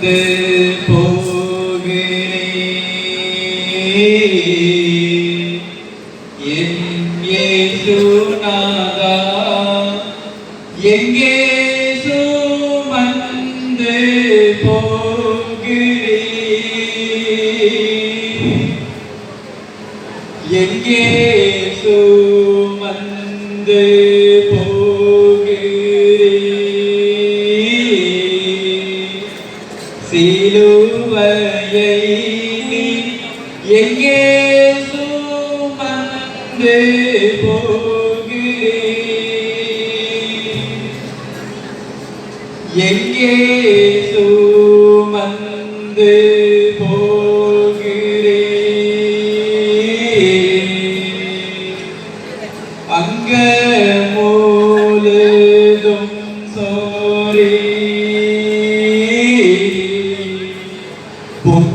சுமந்து போகிறேன். என் எங்கே சுமந்து போகிறேன். எங்கே சுமந்து போகிறேன் சிலுவையை நீ எங்கே சுமந்து போகிறே எங்கே சுமந்து போகிறே அங்கே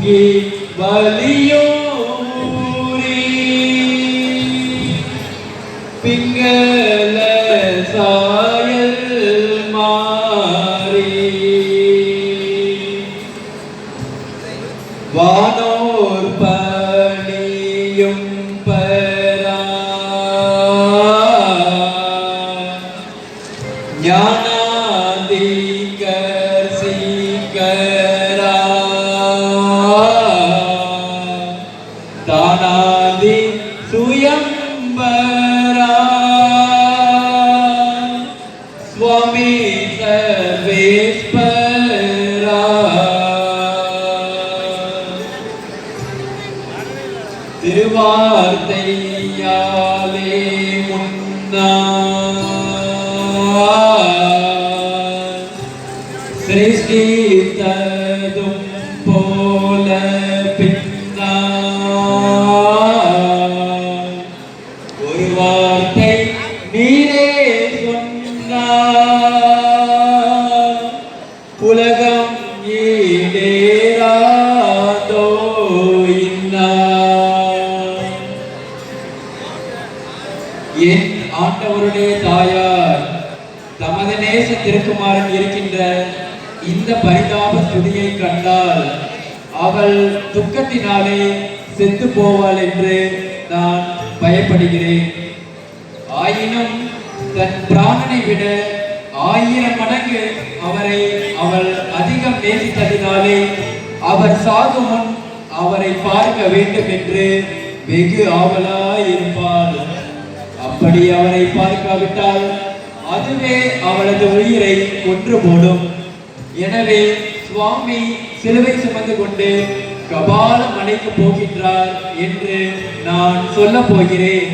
பொங்கி வலியோரி. பிங்கள சாயல் மாறி. வானோர் பணியும் பெறா. ஞானாதிகர் சீகர் தானாதி சுயம்பரா. சுவாமி சர்வேஸ்வரா. திருவார்த்தையாலே முன்னா. சிருஷ்டித்ததும் போல பின் புலகம் உலகம் ஈடேராதோ இன்னார். என் ஆண்டவருடைய தாயார் தமது நேச திருக்குமாரன் இருக்கின்ற இந்த பரிதாப ஸ்துதியை கண்டால் அவள் துக்கத்தினாலே செத்து போவாள் என்று நான் பயப்படுகிறேன் ஆயினும் தன் பிராணனை விட ஆயிரம் மடங்கு அவரை அவள் அதிகம் நேசித்ததினாலே அவர் சாகு முன் அவரை பார்க்க வேண்டும் என்று வெகு ஆவலாய் இருப்பாள் அப்படி அவரை பார்க்காவிட்டால் அதுவே அவளது உயிரை கொன்று போடும் எனவே சுவாமி சிலுவை சுமந்து கொண்டு கபால மலைக்கு போகின்றார் என்று நான் சொல்ல போகிறேன்.